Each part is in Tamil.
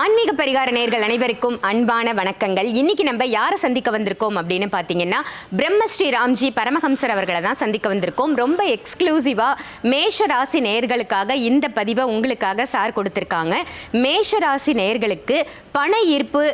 ஆன்மீக பரிகார நேர்கள் அனைவருக்கும் அன்பான வணக்கங்கள். இன்னைக்கு நம்ம யாரை சந்திக்க வந்திருக்கோம் அப்படின்னு பார்த்தீங்கன்னா பிரம்மஸ்ரீ ராம்ஜி பரமஹம்சர் அவர்களை தான் சந்திக்க வந்திருக்கோம். ரொம்ப எக்ஸ்க்ளூசிவாக மேஷ ராசி நேர்களுக்காக இந்த பதிவை உங்களுக்காக சார் கொடுத்துருக்காங்க. மேஷ ராசி நேர்களுக்கு பண ஈர்ப்பு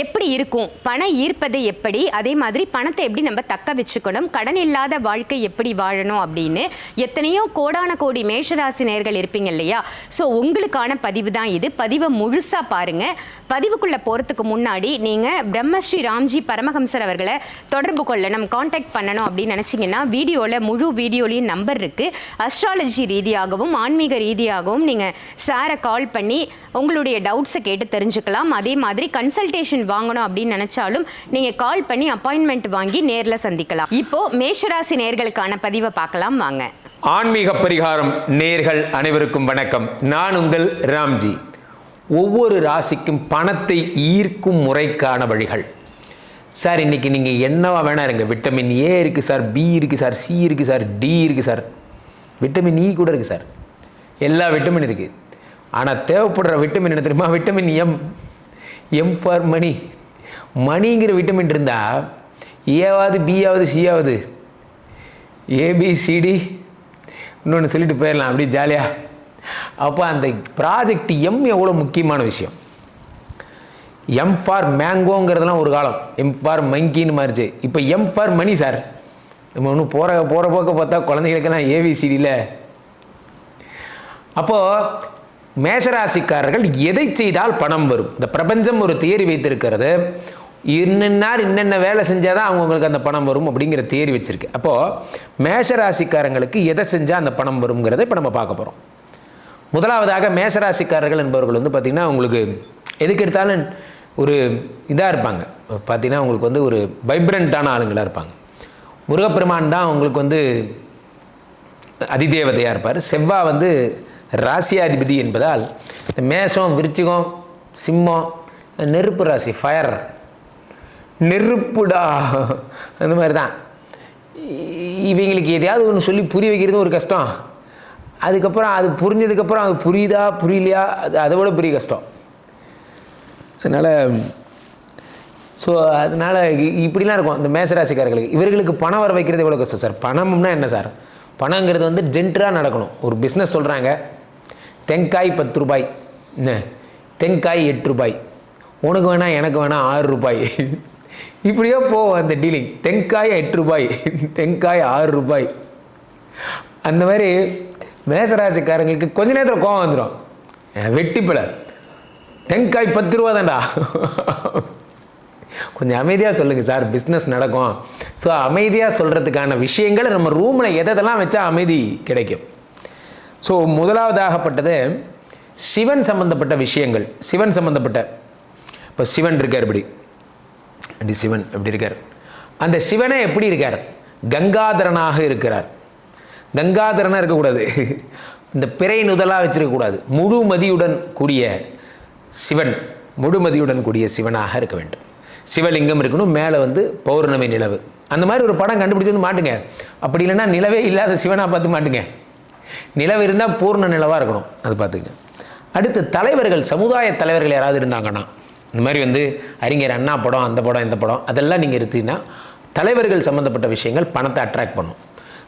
எப்படி இருக்கும்? பணம் ஈர்ப்பது எப்படி? அதே மாதிரி பணத்தை எப்படி நம்ம தக்க வச்சுக்கணும்? கடன் இல்லாத வாழ்க்கை எப்படி வாழணும் அப்படின்னு எத்தனையோ கோடான கோடி மேஷராசி நேர்கள் இருப்பீங்க இல்லையா? ஸோ உங்களுக்கான பதிவு தான் இது. பதிவை முழுசாக பாருங்க. பதிவுக்குள்ளே போகிறதுக்கு முன்னாடி நீங்கள் பிரம்மஸ்ரீ ராம்ஜி பரமஹம்சர் அவர்களை தொடர்பு கொள்ள நம்ம காண்டாக்ட் பண்ணணும் அப்படின்னு நினச்சிங்கன்னா வீடியோவில் முழு வீடியோலையும் நம்பர் இருக்குது அஸ்ட்ராலஜி ரீதியாகவும் ஆன்மீக ரீதியாகவும் நீங்கள் சாரை கால் பண்ணி உங்களுடைய டவுட்ஸை கேட்டு தெரிஞ்சுக்கலாம். அதே மாதிரி கன்சல்டேஷன் வாங்கணும் அப்படின்னு நினைச்சாலும் நீங்க கால் பண்ணி அப்பாயின்மெண்ட் வாங்கி நேரில் சந்திக்கலாம். இப்போ மேஷராசி நேர்களுக்கான பதிவை பார்க்கலாம் வாங்க. ஆன்மீக பரிகாரம் நேர்கள் அனைவருக்கும் வணக்கம். நான் உங்கள் ராம்ஜி. ஒவ்வொரு ராசிக்கும் பணத்தை ஈர்க்கும் முறைக்கான வழிகள். சார் இன்னைக்கு நீங்கள் என்னவா வேணா இருங்க. விட்டமின் ஏ இருக்குது சார் பி இருக்குது சார் சி இருக்குது சார் டி இருக்குது சார். விட்டமின் இ e கூட இருக்குது சார். எல்லா விட்டமின் இருக்குது ஆனால் தேவைப்படுற விட்டமின் என்ன தெரியுமா? Vitamin M M for money மணிங்கிற vitamin இருந்தால் ஏவாவது பியாவது சியாவது ஏபிசிடி இன்னொன்று சொல்லிட்டு போயிடலாம் அப்படி ஜாலியாக அப்போ அந்த ப்ராஜெக்ட் எம் எவ்வளோ முக்கியமான விஷயம்? எம் ஃபார் மேங்கோங்கிறதுலாம் ஒரு காலம். எம் ஃபார் மங்கின்னு மாறிச்சு. இப்போ எம் ஃபார் மணி சார் நம்ம ஒன்றும் போகிற போகிற போக்க பார்த்தா குழந்தைகளுக்கெல்லாம் ஏபிசிடியில் அப்போது மேஷராசிக்காரர்கள் எதை செய்தால் பணம் வரும்? இந்த பிரபஞ்சம் ஒரு தியரி வைத்திருக்கிறது. இன்னென்னார் இன்னென்ன வேலை செஞ்சால் தான் அவங்களுக்கு அந்த பணம் வரும் அப்படிங்கிற தியரி வச்சுருக்கு. அப்போது மேஷராசிக்காரங்களுக்கு எதை செஞ்சால் அந்த பணம் வருங்கிறத இப்போ நம்ம பார்க்க போகிறோம் முதலாவதாக மேஷராசிக்காரர்கள் என்பவர்கள் வந்து பார்த்திங்கன்னா உங்களுக்கு எதுக்கு எடுத்தாலும் ஒரு இதாக இருப்பாங்க. பார்த்திங்கன்னா உங்களுக்கு வந்து ஒரு வைப்ரண்ட்டான ஆளுங்களாக இருப்பாங்க. முருகப்பெருமான் தான் உங்களுக்கு வந்து அதிதேவதையாக இருப்பார். செவ்வா வந்து ராசியாதிபதி என்பதால் இந்த மேஷம் விருச்சிகம் சிம்மம் நெருப்பு ராசி ஃபயர் நெருப்புடா. அந்த மாதிரி தான் இவங்களுக்கு எதையாவது ஒன்று சொல்லி புரிய வைக்கிறது ஒரு கஷ்டம். அதுக்கப்புறம் அது புரிஞ்சதுக்கப்புறம் அது புரியுதா புரியலையா? அது அதை விட பெரிய கஷ்டம். அதனால் ஸோ அதனால் இப்படிலாம் இருக்கும் இந்த மேசராசிக்காரர்களுக்கு இவர்களுக்கு பணம் வர வைக்கிறது எவ்வளோ கஷ்டம் சார் பணம்னா என்ன சார் பணங்கிறது வந்து ஜென்டராக நடக்கணும். ஒரு பிஸ்னஸ் சொல்கிறாங்க தெங்காய் பத்து ரூபாய். என்ன? தெங்காய் எட்டு ரூபாய். உனக்கு வேணாம் எனக்கு வேணாம் ஆறு ரூபாய். இப்படியோ போவோம் அந்த டீலிங் தெங்காய் எட்டு ரூபாய். தெங்காய் ஆறு ரூபாய். அந்த மாதிரி மேசராசிக்காரங்களுக்கு கொஞ்ச நேரத்தில் கோவம் வந்துடும் வெட்டிப்பில தெங்காய் பத்து ரூபா தான்டா. கொஞ்சம் அமைதியாக சொல்லுங்கள் சார். பிஸ்னஸ் நடக்கும். ஸோ அமைதியாக சொல்கிறதுக்கான விஷயங்களை நம்ம ரூமில் எதெல்லாம் வச்சா அமைதி கிடைக்கும். ஸோ முதலாவதாகப்பட்டது சிவன் சம்பந்தப்பட்ட விஷயங்கள். சிவன் சம்பந்தப்பட்ட இப்போ சிவன் இருக்கார் இப்படி. அப்படி சிவன் எப்படி இருக்கார்? அந்த சிவனே எப்படி இருக்கார்? கங்காதரனாக இருக்கிறார். கங்காதரனாக இருக்கக்கூடாது. இந்த பிறை நுதலாக வச்சிருக்கக்கூடாது. முழுமதியுடன் கூடிய சிவன் முழுமதியுடன் கூடிய சிவனாக இருக்க வேண்டும். சிவலிங்கம் இருக்கணும் மேலே வந்து பௌர்ணமி நிலவு. அந்த மாதிரி ஒரு படம் கண்டுபிடிச்சி வந்து மாட்டுங்க. அப்படி இல்லைன்னா நிலவே இல்லாத சிவனாக பார்த்து மாட்டுங்க. நிலவு இருந்தால் பூர்ண நிலவாக இருக்கணும். அது பார்த்துங்க. அடுத்து தலைவர்கள் சமுதாய தலைவர்கள் யாராவது இருந்தாங்கன்னா இந்த மாதிரி வந்து அறிஞர் அண்ணா படம் அந்த படம் இந்த படம் அதெல்லாம் நீங்கள் எடுத்தீங்கன்னா தலைவர்கள் சம்மந்தப்பட்ட விஷயங்கள் பணத்தை அட்ராக்ட் பண்ணும்.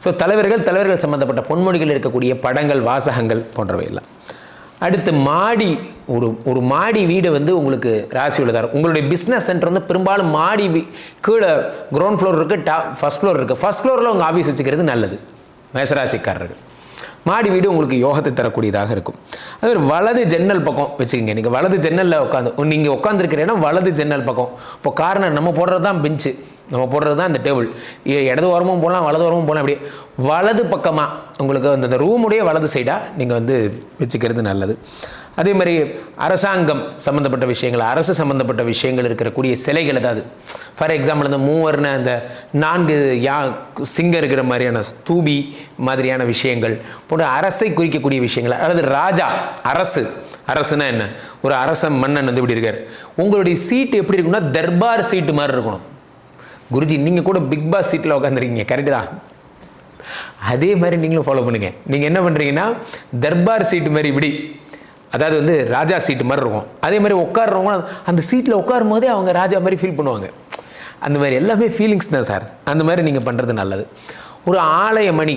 ஸோ தலைவர்கள் தலைவர்கள் சம்மந்தப்பட்ட பொன்மொழிகள் இருக்கக்கூடிய படங்கள் வாசகங்கள் போன்றவை எல்லாம். அடுத்து மாடி ஒரு ஒரு மாடி வீடு வந்து உங்களுக்கு ராசியோட தரும் உங்களுடைய பிஸ்னஸ் சென்டர் வந்து பெரும்பாலும் மாடி வீ- கீழே கிரவுண்ட் ஃப்ளோர் இருக்குது டா ஃபஸ்ட் ஃப்ளோர் இருக்குது ஃபஸ்ட் ஃப்ளோரில் உங்கள் ஆஃபீஸ் வச்சுக்கிறது நல்லது. மேசராசிக்காரர்கள். மாடி வீடு உங்களுக்கு யோகத்தை தரக்கூடியதாக இருக்கும். அது ஒரு வலது ஜன்னல் பக்கம் வச்சுக்கோங்க. நீங்கள் வலது ஜன்னலில் உட்காந்து நீங்கள் உட்காந்துருக்கிற இடம் வலது ஜன்னல் பக்கம். இப்போ கார்னர் நம்ம போடுறது தான் பெஞ்சு நம்ம போடுறது தான் அந்த டேபிள் இடது ஓரமும் போகலாம் வலது ஓரமும் போகலாம் அப்படியே வலது பக்கமாக உங்களுக்கு அந்த அந்த ரூமுடைய வலது சைடாக நீங்கள் வந்து வச்சுக்கிறது நல்லது. அதே மாதிரி அரசாங்கம் சம்மந்தப்பட்ட விஷயங்கள் அரசு சம்மந்தப்பட்ட விஷயங்கள் இருக்கக்கூடிய சிலைகள் ஏதாவது ஃபார் எக்ஸாம்பிள் இந்த மூவர்னு அந்த நான்கு யா சிங்கம் இருக்கிற மாதிரியான ஸ்தூபி மாதிரியான விஷயங்கள் போன்ற அரசை குறிக்கக்கூடிய விஷயங்கள் அதாவது ராஜா அரசு. அரசுனா என்ன? ஒரு அரச மன்னன் வந்து இப்படி இருக்கார். உங்களுடைய சீட்டு எப்படி இருக்கும்னா தர்பார் சீட்டு மாதிரி இருக்கணும். குருஜி நீங்கள் கூட பிக் பாஸ் சீட்டில் உட்காந்துருக்கீங்க கரெக்டு தான். அதே மாதிரி நீங்களும் ஃபாலோ பண்ணுங்கள் நீங்கள் என்ன பண்ணுறீங்கன்னா தர்பார் சீட்டு மாதிரி இப்படி அதாவது வந்து ராஜா சீட்டு மாதிரி இருக்கும். அதே மாதிரி உட்காடுறவங்க அந்த சீட்டில் உட்காரும் போதே அவங்க ராஜா மாதிரி ஃபீல் பண்ணுவாங்க. அந்த மாதிரி எல்லாமே ஃபீலிங்ஸ் தான் சார். அந்த மாதிரி நீங்கள் பண்ணுறது நல்லது. ஒரு ஆலய மணி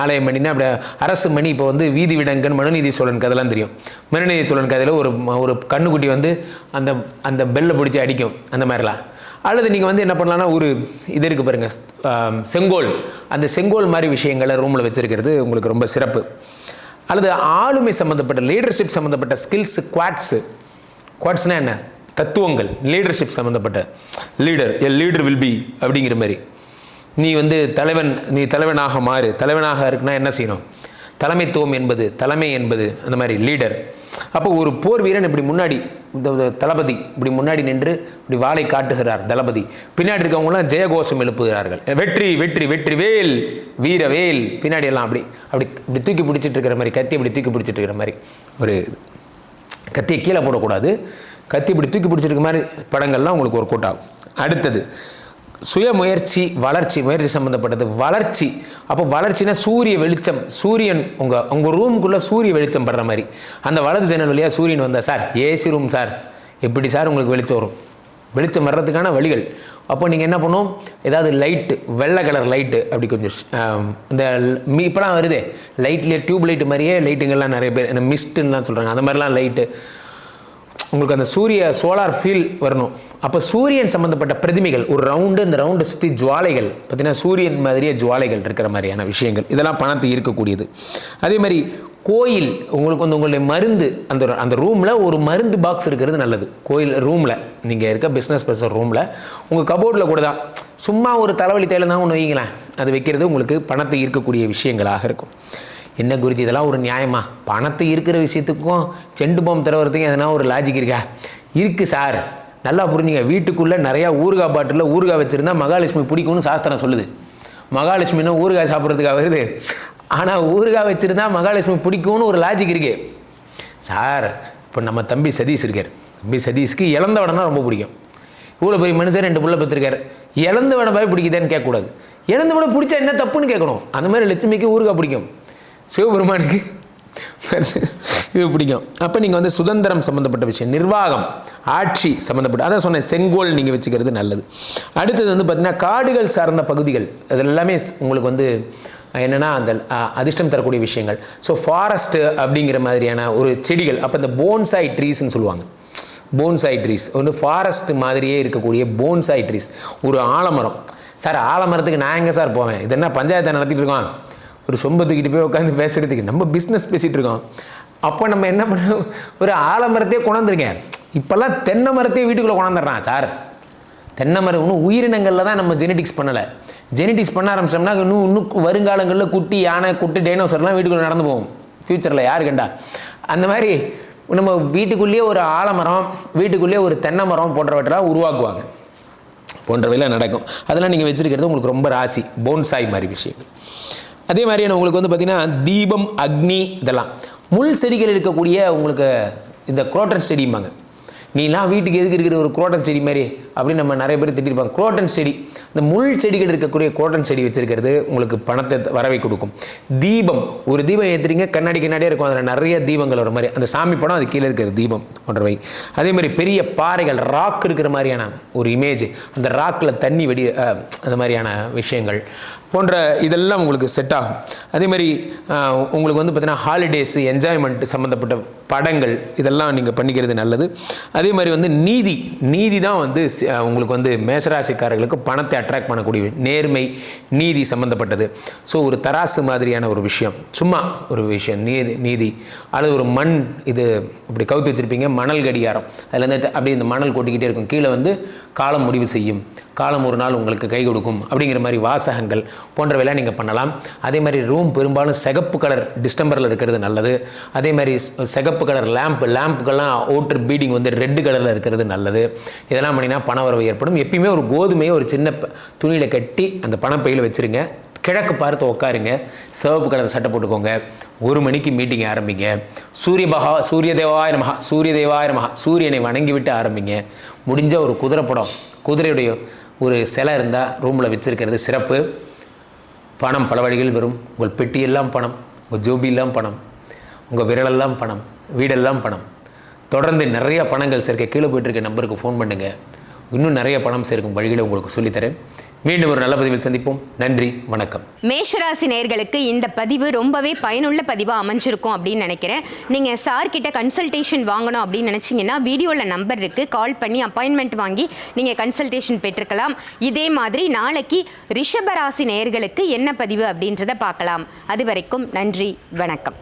ஆலய மணினா அப்படி அரசு மணி இப்போ வந்து வீதி விடங்கன் மனுநீதி சோழன் கதைலாம் தெரியும். மனுநீதி சோழன் கதையில் ஒரு ஒரு கண்ணுக்குட்டி வந்து அந்த அந்த பெல்லை பிடிச்சி அடிக்கும். அந்த மாதிரிலாம். அல்லது நீங்கள் வந்து என்ன பண்ணலான்னா ஒரு இது இருக்குது பாருங்கள் செங்கோல். அந்த செங்கோல் மாதிரி விஷயங்களை ரூமில் வச்சுருக்கிறது உங்களுக்கு ரொம்ப சிறப்பு. அல்லது ஆளுமை சம்மந்தப்பட்ட லீடர்ஷிப் சம்மந்தப்பட்ட ஸ்கில்ஸ் குவாட்ஸு குவாட்ஸ்னால் என்ன? தத்துவங்கள் லீடர்ஷிப் சம்மந்தப்பட்ட leader a leader will be அப்படிங்கிற மாதிரி. நீ வந்து தலைவன் நீ தலைவனாக மாறு. தலைவனாக இருக்குன்னா என்ன செய்யணும்? தலைமைத்துவம் என்பது தலைமை என்பது அந்த மாதிரி லீடர் அப்போ ஒரு போர் வீரன் இப்படி முன்னாடி இந்த தளபதி இப்படி முன்னாடி நின்று இப்படி வாளை காட்டுகிறார் தளபதி. பின்னாடி இருக்கவங்களாம் ஜெயகோஷம் எழுப்புகிறார்கள். வெற்றி வெற்றி வெற்றி வேல் வீர வேல். பின்னாடி எல்லாம் அப்படி அப்படி இப்படி தூக்கி பிடிச்சிட்டு இருக்கிற மாதிரி கத்தி இப்படி தூக்கி பிடிச்சிட்டு இருக்கிற மாதிரி ஒரு இது கத்தியை கீழே போடக்கூடாது. கத்தி இப்படி தூக்கி பிடிச்சிருக்க மாதிரி படங்கள்லாம் உங்களுக்கு ஒரு கூட்டாகும் அடுத்தது சுய முயற்சி வளர்ச்சி முயற்சி சம்மந்தப்பட்டது வளர்ச்சி. அப்போ வளர்ச்சினா சூரிய வெளிச்சம். சூரியன் உங்கள் உங்கள் ரூமுக்குள்ளே சூரிய வெளிச்சம் படுற மாதிரி. அந்த வலது ஜன்னல் வழியாக சூரியன் வந்தால் சார் ஏசி ரூம் சார். எப்படி சார் உங்களுக்கு வெளிச்சம் வரும்? வெளிச்சம் வர்றதுக்கான வழிகள். அப்போ நீங்கள் என்ன பண்ணும்? ஏதாவது லைட்டு வெள்ளை கலர் லைட்டு அப்படி கொஞ்சம் இந்த மீ இப்போலாம் வருதே. லைட்லேயே டியூப் லைட் மாதிரியே லைட்டுங்கள்லாம் நிறைய பேர் இந்த மிஸ்ட்டுன்னெலாம் சொல்கிறாங்க அந்த மாதிரிலாம் லைட்டு உங்களுக்கு அந்த சூரிய சோலார் ஃபீல் வரணும். அப்போ சூரியன் சம்மந்தப்பட்ட பிரதிமைகள் ஒரு ரவுண்டு அந்த ரவுண்டை சுற்றி ஜுவாலைகள் பார்த்தீங்கன்னா சூரியன் மாதிரியே ஜுவாலைகள் இருக்கிற மாதிரியான விஷயங்கள். இதெல்லாம் பணத்தை ஈர்க்கக்கூடியது. அதே மாதிரி கோயில் உங்களுக்கு வந்து உங்களுடைய மருந்து அந்த அந்த ரூமில் ஒரு மருந்து பாக்ஸ் இருக்கிறது நல்லது. கோயில் ரூமில் நீங்கள் இருக்க பிஸ்னஸ் பர்சன் ரூமில் உங்கள் கபோர்டில் கூட தான். சும்மா ஒரு தலைவலி தைலம் தான் ஒன்று வைங்களேன். அது வைக்கிறது உங்களுக்கு பணத்தை ஈர்க்கக்கூடிய விஷயங்களாக இருக்கும். என்ன குருஜி இதெல்லாம் ஒரு நியாயமா? பணத்தை இருக்கிற விஷயத்துக்கும் செண்டு பாம்பு திறவுறதுக்கும் எதனா ஒரு லாஜிக் இருக்கா? இருக்குது சார். நல்லா புரிஞ்சுங்க. வீட்டுக்குள்ளே நிறையா ஊறுகாய் பாட்டிலில் ஊறுகாய் வச்சுருந்தா மகாலட்சுமி பிடிக்கும்னு சாஸ்திரம் சொல்லுது. மகாலட்சுமின்னா ஊறுகாய் சாப்பிட்றதுக்காக வருது. ஆனால் ஊறுகாய் வச்சுருந்தா மகாலட்சுமி பிடிக்கும்னு ஒரு லாஜிக் இருக்குது சார் இப்போ நம்ம தம்பி சதீஷ் இருக்கார். தம்பி சதீஷ்க்கு இழந்த வடனா ரொம்ப பிடிக்கும். இவ்வளோ பெரிய மனுஷன் ரெண்டு பிள்ளை பெற்றிருக்காரு. இழந்த வடை பாய் பிடிக்குதேன்னு கேட்கக்கூடாது. இழந்த பிடிச்சா என்ன தப்புன்னு கேட்கணும். அந்த மாதிரி லட்சுமிக்கு ஊறுகாய் பிடிக்கும். சிவபெருமானுக்கு இது பிடிக்கும். அப்போ நீங்கள் வந்து சுதந்திரம் சம்மந்தப்பட்ட விஷயம் நிர்வாகம் ஆட்சி சம்மந்தப்பட்ட அதான் சொன்னேன் செங்கோல் நீங்கள் வச்சுக்கிறது நல்லது. அடுத்தது வந்து பார்த்திங்கன்னா காடுகள் சார்ந்த பகுதிகள் அது எல்லாமே உங்களுக்கு வந்து என்னென்னா அந்த அ, அதிர்ஷ்டம் தரக்கூடிய விஷயங்கள். ஸோ ஃபாரஸ்ட்டு அப்படிங்கிற மாதிரியான ஒரு செடிகள் அப்போ இந்த போன்சாய் ட்ரீஸ்ன்னு சொல்லுவாங்க. போன்சாய் ட்ரீஸ் வந்து ஃபாரஸ்ட் மாதிரியே இருக்கக்கூடிய போன்சாய் ட்ரீஸ் ஒரு ஆலமரம். சார் ஆலமரத்துக்கு நான் எங்கே சார் போவேன்? இது என்ன பஞ்சாயத்தை நடத்திட்டு இருக்கோம் ஒரு சொம்ப தூக்கிட்டு போய் உட்காந்து பேசுகிறதுக்கு நம்ம பிஸ்னஸ் பேசிகிட்டு இருக்கோம். அப்போ நம்ம என்ன பண்ண ஒரு ஆலமரத்தையே கொண்டாந்துருக்கேன் இப்போல்லாம் தென்னை மரத்தையே வீட்டுக்குள்ளே கொண்டாந்துடுறான் சார். தென்னை மரம் இன்னும் உயிரினங்களில் தான் நம்ம ஜெனடிக்ஸ் பண்ணலை. ஜெனடிக்ஸ் பண்ண ஆரம்பிச்சோம்னா இன்னும் இன்னும் வருங்காலங்களில் குட்டி யானை குட்டி டைனோசர்லாம் வீட்டுக்குள்ளே நடந்து போகும். ஃப்யூச்சரில் யாரு கண்டா? அந்த மாதிரி நம்ம வீட்டுக்குள்ளேயே ஒரு ஆலமரம் வீட்டுக்குள்ளேயே ஒரு தென்னை மரம் போன்றவற்றெல்லாம் உருவாக்குவாங்க. போன்றவையெல்லாம் நடக்கும். அதெல்லாம் நீங்கள் வச்சுருக்கிறது உங்களுக்கு ரொம்ப ராசி போன்சாய் மாதிரி விஷயங்கள். அதே மாதிரியான உங்களுக்கு வந்து பார்த்திங்கன்னா தீபம் அக்னி இதெல்லாம். முள் செடிகள் இருக்கக்கூடிய உங்களுக்கு இந்த குரோட்டன் செடிம்பாங்க. நீலாம் வீட்டுக்கு எதுக்கு இருக்கிற ஒரு குரோட்டன் செடி மாதிரி அப்படின்னு நம்ம நிறைய பேர் திட்டிருப்பாங்க. குரோட்டன் செடி. இந்த முள் செடிகள் இருக்கக்கூடிய கோட்டன் செடி வச்சிருக்கிறது உங்களுக்கு பணத்தை வரவை கொடுக்கும். தீபம் ஒரு தீபம் ஏற்றுறீங்க கண்ணாடி கண்ணாடியே இருக்கும். அதில் நிறைய தீபங்கள் வர மாதிரி அந்த சாமி படம் அது கீழே இருக்கிற தீபம் போன்றவை அதே மாதிரி பெரிய பாறைகள் ராக் இருக்கிற மாதிரியான ஒரு இமேஜ் அந்த ராக்கில் தண்ணி வெடி அந்த மாதிரியான விஷயங்கள் போன்ற இதெல்லாம் உங்களுக்கு செட் ஆகும். அதே மாதிரி உங்களுக்கு வந்து பார்த்தீங்கன்னா ஹாலிடேஸு என்ஜாய்மெண்ட் சம்மந்தப்பட்ட படங்கள் இதெல்லாம் நீங்கள் பண்ணிக்கிறது நல்லது. அதே மாதிரி வந்து நீதி நீதி தான் வந்து உங்களுக்கு வந்து மேசராசிக்காரர்களுக்கு பணத்தை அட்ராக்ட் பண்ணக்கூடிய நேர்மை நீதி சம்மந்தப்பட்டது ஸோ ஒரு தராசு மாதிரியான ஒரு விஷயம். சும்மா ஒரு விஷயம் நீதி நீதி. அல்லது ஒரு மண் இது இப்படி கவுத்து வச்சுருப்பீங்க மணல் கடிகாரம். அதில் வந்து அப்படியே இந்த மணல் கொட்டிக்கிட்டே இருக்கும். கீழே வந்து காலம் முடிவு செய்யும். காலம் ஒரு நாள் உங்களுக்கு கை கொடுக்கும். அப்படிங்கிற மாதிரி வாசகங்கள் போன்றவையெல்லாம் நீங்கள் பண்ணலாம். அதே மாதிரி ரூம் பெரும்பாலும் சிகப்பு கலர் டிஸ்டம்பரில் இருக்கிறது நல்லது. அதே மாதிரி சிகப்பு கலர் லேம்ப் லேம்புக்கெல்லாம் அவுட்டர் பீடிங் வந்து ரெட்டு கலரில் இருக்கிறது நல்லது. இதெல்லாம் பண்ணினா பண வரவு ஏற்படும். எப்பயுமே ஒரு கோதுமையை ஒரு சின்ன துணியில் கட்டி அந்த பணப்பையில் வச்சுருங்க. கிழக்கு பார்த்து உட்காருங்க சிவப்பு கலர் சட்டை போட்டுக்கோங்க. ஒரு மணிக்கு மீட்டிங் ஆரம்பிங்க. சூரிய பகா சூரிய தேவாய நமஹா சூரிய தேவாய நமஹா சூரியனை வணங்கி விட்டு ஆரம்பிங்க. முடிஞ்ச ஒரு குதிரை படம் குதிரையுடைய ஒரு சிலை இருந்தால் ரூமில் வச்சிருக்கிறது சிறப்பு. பணம் பல வழிகள் வரும். உங்கள் பெட்டியெல்லாம் பணம் உங்கள் ஜோபியெல்லாம் பணம் உங்கள் விரலெல்லாம் பணம் வீடெல்லாம் பணம். தொடர்ந்து நிறைய பணங்கள் சேர்க்க கீழே போயிட்டுருக்க நம்பருக்கு ஃபோன் பண்ணுங்கள் இன்னும் நிறைய பணம் சேர்க்கும் வழிகளை உங்களுக்கு சொல்லித்தரேன். மீண்டும் ஒரு நல்ல பதிவில் சந்திப்போம். நன்றி வணக்கம். மேஷராசி நேர்களுக்கு இந்த பதிவு ரொம்பவே பயனுள்ள பதிவாக அமைஞ்சிருக்கும் அப்படின்னு நினைக்கிறேன். நீங்கள் சார் கிட்ட கன்சல்டேஷன் வாங்கணும் அப்படின்னு நினச்சிங்கன்னா வீடியோவில் நம்பர் இருக்குது கால் பண்ணி அப்பாயின்மெண்ட் வாங்கி நீங்கள் கன்சல்டேஷன் பெற்றுக்கலாம் இதே மாதிரி நாளைக்கு ரிஷபராசி நேர்களுக்கு என்ன பதிவு அப்படின்றத பார்க்கலாம். அது வரைக்கும் நன்றி வணக்கம்.